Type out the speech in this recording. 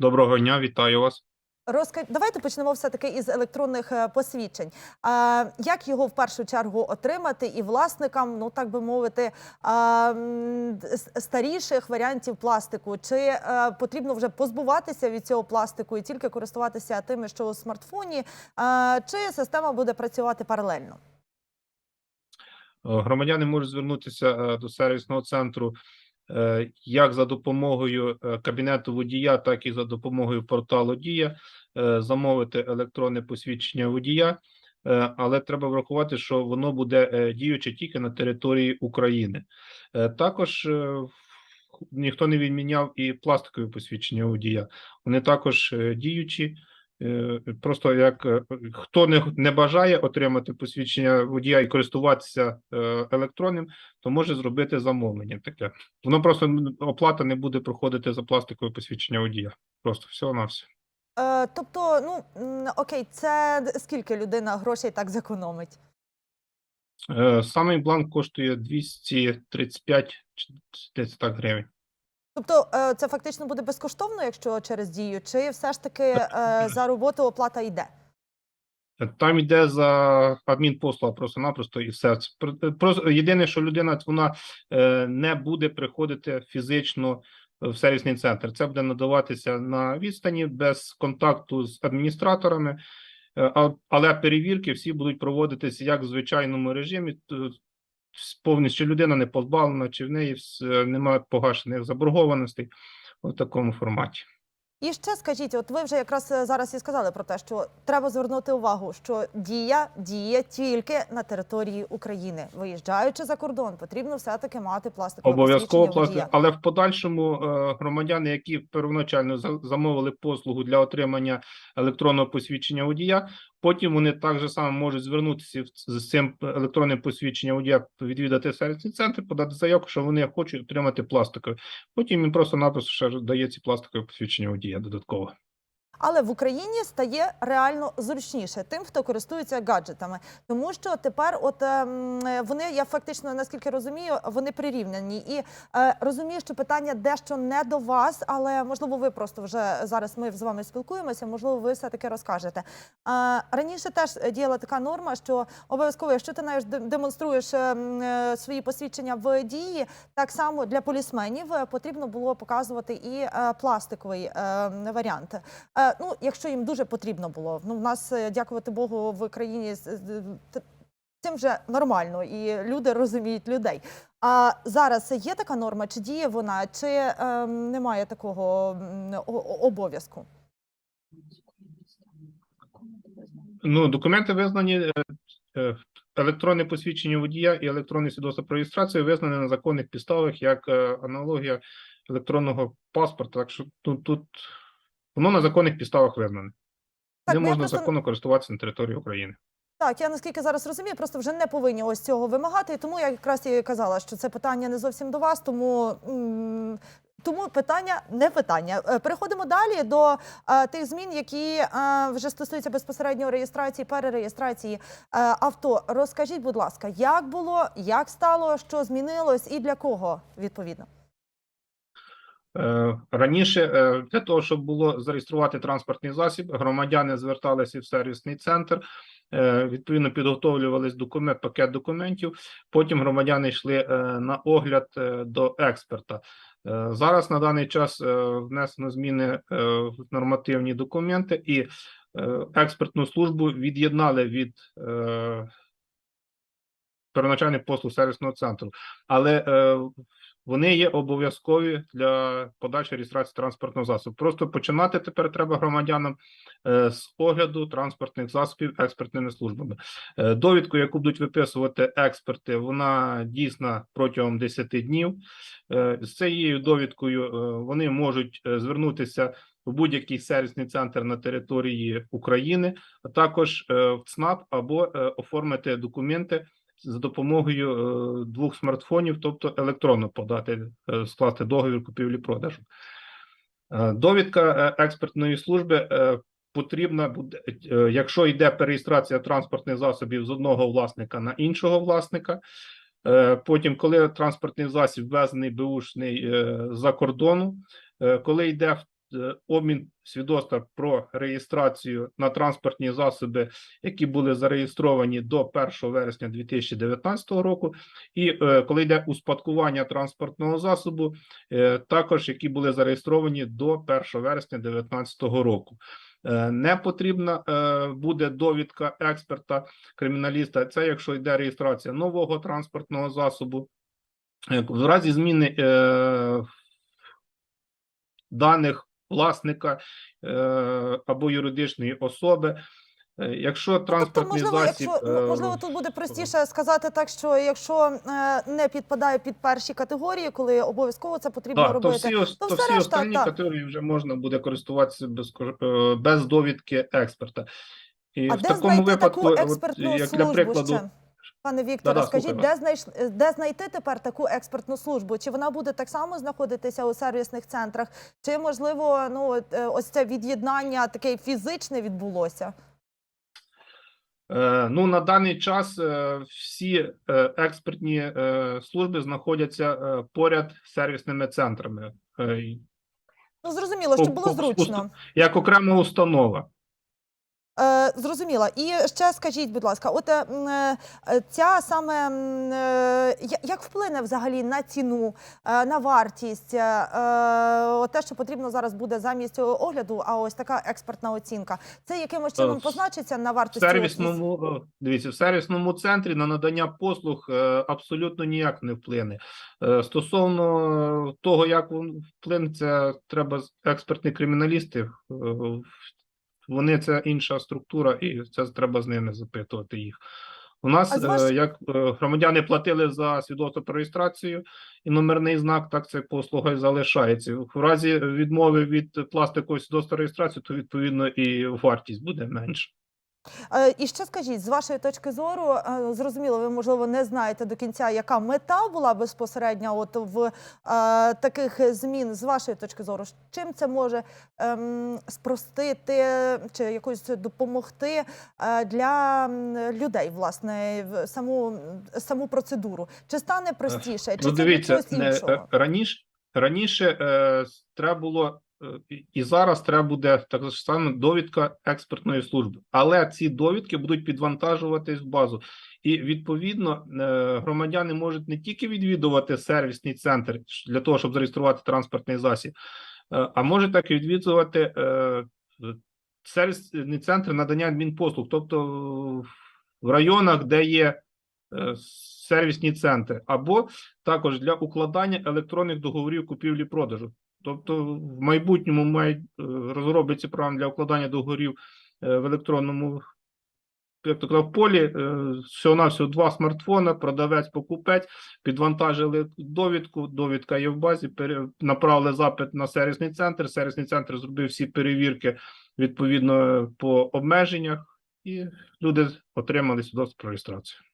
Доброго дня, вітаю вас. Розка... Давайте почнемо все-таки із електронних е, посвідчень. А, як його в першу чергу отримати і власникам, ну так би мовити, а, старіших варіантів пластику? Чи е, потрібно вже позбуватися від цього пластику і тільки користуватися тими, що у смартфоні, а, чи система буде працювати паралельно? Е, Громадяни можуть звернутися до сервісного центру як за допомогою е, кабінету водія, так і за допомогою порталу Дія, е, замовити електронне посвідчення водія. Е, Але треба врахувати, що воно буде е, діюче тільки на території України. Е, Також е, ніхто не відміняв і пластикові посвідчення водія. Вони також е, діючі. Е, Просто як е, хто не, не бажає отримати посвідчення водія і користуватися е, електронним, то може зробити замовлення таке. Воно просто оплата не буде проходити за пластикове посвідчення водія. Просто всього на все. Е, тобто, ну окей, це скільки людина грошей так зекономить? Е, Самий бланк коштує 235 чи десь так гривень. Тобто е, це фактично буде безкоштовно, якщо через дію, чи все ж таки е, за роботу оплата йде? Там йде за адмінпослуга просто-напросто і все. Про- Просто єдине, що людина вона е, не буде приходити фізично в сервісний центр. Це буде надаватися на відстані без контакту з адміністраторами, але перевірки всі будуть проводитися як в звичайному режимі. Повністю людина не позбавлена, чи в неї немає погашених заборгованостей у такому форматі. І ще скажіть, от ви вже якраз е, зараз і сказали про те, що треба звернути увагу, що дія діє тільки на території України. Виїжджаючи за кордон, потрібно все-таки мати пластикове Обов'язково водія. але в подальшому е, громадяни, які первоначально замовили послугу для отримання електронного посвідчення водія, потім вони так же само можуть звернутися з цим електронним посвідченням водія, відвідати сервісний центр, подати заявку, що вони хочуть отримати пластикові. Потім їм просто-напросто ще дається пластикові посвідчення водія додатково. Але в Україні стає реально зручніше тим, хто користується гаджетами, тому що тепер, от ем, вони, я фактично наскільки розумію, вони прирівняні і е, розумію, що питання дещо не до вас, але можливо, ви просто вже зараз ми з вами спілкуємося. Можливо, ви все таки розкажете. Е, раніше теж діяла така норма, що обов'язково, якщо ти навіть демонструєш ем, е, свої посвідчення в дії, так само для полісменів потрібно було показувати і пластиковий е, варіант. Ну, якщо їм дуже потрібно було. Ну, в нас, е, дякувати Богу, в країні цим вже нормально, і люди розуміють людей. А зараз є така норма, чи діє вона, чи е, немає такого обов'язку? Ну, документи визнані е, е, електронне посвідчення водія і електронне свідоцтво про реєстрацію визнані на законних підставах як аналогія електронного паспорта. Так що тут, тут воно на законних підставах визнане. Так, Не можна просто- законно користуватися на території України. Так, я наскільки зараз розумію, просто вже не повинні ось цього вимагати. І тому я якраз і казала, що це питання не зовсім до вас, тому. Тому питання не питання. Е, Переходимо далі до е, тих змін, які е, вже стосуються безпосередньо реєстрації, перереєстрації е, авто. Розкажіть, будь ласка, як було, як стало, що змінилось і для кого відповідно? Е, Раніше е, для того, щоб було зареєструвати транспортний засіб, громадяни зверталися в сервісний центр. е, Відповідно, підготовлювались документ, пакет документів. Потім громадяни йшли на огляд до експерта. Зараз на даний час внесено зміни в нормативні документи, і експертну службу від'єднали від первоначальних послуг сервісного центру. Але вони є обов'язкові для подальшої реєстрації транспортного засобу. Просто починати тепер треба громадянам е, з огляду транспортних засобів експертними службами. Е, довідку, яку будуть виписувати експерти, вона дійсна протягом 10 днів. Е, з цією довідкою вони можуть звернутися в будь-який сервісний центр на території України, а також в ЦНАП або оформити документи за допомогою е, двох смартфонів, тобто електронно подати, е, скласти договір купівлі-продажу. Е, Довідка експертної служби потрібна буде, якщо йде перереєстрація транспортних засобів з одного власника на іншого власника. Потім, коли транспортний засіб ввезений беушний е, за кордону, коли йде е, обмін свідоцтва про реєстрацію на транспортні засоби, які були зареєстровані до 1 вересня 2019 року, і е, коли йде успадкування транспортного засобу, е, також які були зареєстровані до 1 вересня 2019 року. Е, Не потрібна е, буде довідка експерта криміналіста. Це якщо йде реєстрація нового транспортного засобу. Е, В разі зміни е, даних власника е, або юридичної особи. Е, Якщо Тобто, можливо, засіб якщо е, можливо, тут буде простіше сказати так, що якщо не підпадає під перші категорії, коли обов'язково це потрібно Так, то робити. всі, то то все всі решта, останні так. категорії вже можна буде користуватися без, без довідки експерта. І А в де такому випадку, таку от, експертну як службу для прикладу, ще? Пане Вікторе, Да-да, скажіть, слухаю де, знайш... де знайти тепер таку експертну службу? Чи вона буде так само знаходитися у сервісних центрах? Чи можливо, ну е, ось це від'єднання таке фізичне відбулося? Е, Ну, на даний час е, всі експертні служби знаходяться поряд з сервісними центрами, Ну зрозуміло, щоб було зручно. як окрема установа. Е, зрозуміла. І ще скажіть, будь ласка, от е, е, ця саме е, як вплине взагалі на ціну, е, на вартість, е, е, от те, що потрібно зараз буде замість огляду, а ось така експертна оцінка. Це якимось чином позначиться на В сервісному дивіться, в сервісному центрі на надання послуг абсолютно ніяк не вплине. Стосовно того, як вплине, це треба експертні криміналісти. Вони це інша структура, і це треба з ними запитувати їх. У нас е, як е, громадяни платили за свідоцтво про реєстрацію і номерний знак, так це послуга і залишається. В разі відмови від пластикової свідоцтва реєстрації, то відповідно і вартість буде менша. Е, І ще скажіть, з вашої точки зору, е, зрозуміло, ви можливо не знаєте до кінця, яка мета була безпосередньо от в е, таких змін. З вашої точки зору, чим це може ем, спростити чи якось допомогти е, для людей, власне, саму саму процедуру? Чи стане простіше, чи ну, дивіться, чогось не, е, раніше, раніше е, треба було, е, і- і зараз треба буде так само довідка експертної служби. Але ці довідки будуть підвантажуватись в базу. І відповідно е, громадяни можуть не тільки відвідувати сервісний центр для того, щоб зареєструвати транспортний засіб, е, а можуть так і відвідувати е, сервісний центр надання адмінпослуг, тобто в районах, де є е, сервісні центри, або також для укладання електронних договорів купівлі-продажу. Тобто, в майбутньому мають е, розробиться програма для укладання договорів е, в електронному як то казав, полі. Всього на всього два смартфона, продавець, покупець, підвантажили довідку. Довідка є в базі. направили запит на сервісний центр. Сервісний центр зробив всі перевірки відповідно по обмеженнях, і люди отримали свідоцтво про реєстрацію.